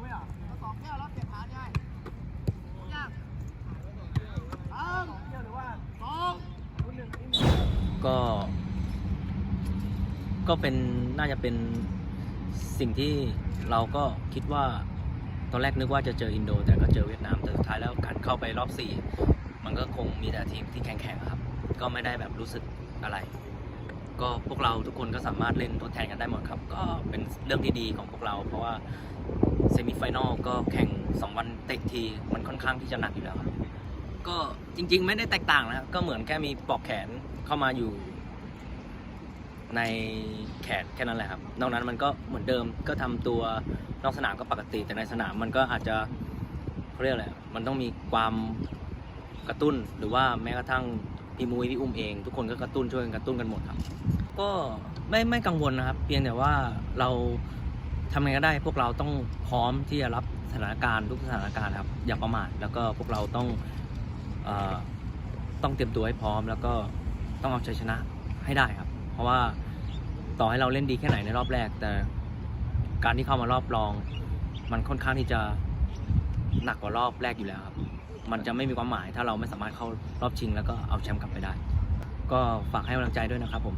ไหมอะสองแก้วแล้วเปลี่ยนฐานยังไงยากสองเกี่ยวหรือว่าสองคุณหนึ่งก็ ก็เป็นน่าจะเป็นสิ่งที่เราก็คิดว่า ตอนแรกนึกว่าจะเจออินโด แต่ก็เจอเวียดนามแต่สุดท้ายแล้วการเข้าไปรอบ 4 มันก็คงมีแต่ทีมที่แข็งๆครับ ก็ไม่ได้แบบรู้สึกอะไร ก็พวกเราทุกคนก็สามารถเล่นทดแทนกันได้หมดครับ ก็เป็นเรื่องที่ดีของพวกเรา เพราะว่าเซมิไฟแนลก็แข่ง 2 วันเตะทีมันค่อนข้างที่จะหนักอยู่แล้วครับก็จริงๆไม่ได้แตกต่างนะครับก็เหมือนแค่มีปลอกแขนเข้ามาอยู่ ในแขนแค่นั้นแหละครับ นอกนั้นมันก็เหมือนเดิมก็ทำตัวนอกสนามก็ปกติ แต่ในสนามมันก็อาจจะเขาเรียกอะไรมันต้องมีความกระตุ้นหรือว่าแม้กระทั่ง พี่มุ้ยพี่อุ้มเอง ทุกคนก็กระตุ้นช่วยกันกระตุ้นกันหมดครับ ก็ไม่ไม่กังวลนะครับ เพียงแต่ว่าเราทำยังไงก็ได้ พวกเราต้องพร้อมที่จะรับสถานการณ์ทุกสถานการณ์ครับอย่าประมาทแล้วก็พวกเราต้องเออต้องเตรียมตัวให้พร้อม แล้วก็ต้องเอาชัยชนะให้ได้ครับ เพราะว่าต่อให้เราเล่นดีแค่ไหนในรอบแรก แต่การที่เข้ามารอบรอง มันค่อนข้างที่จะหนักกว่ารอบแรกอยู่แล้วครับ มันจะไม่มีความหมายถ้าเราไม่สามารถเข้ารอบชิงแล้วก็เอาแชมป์กลับไปได้ ก็ฝากให้กำลังใจด้วยนะครับผม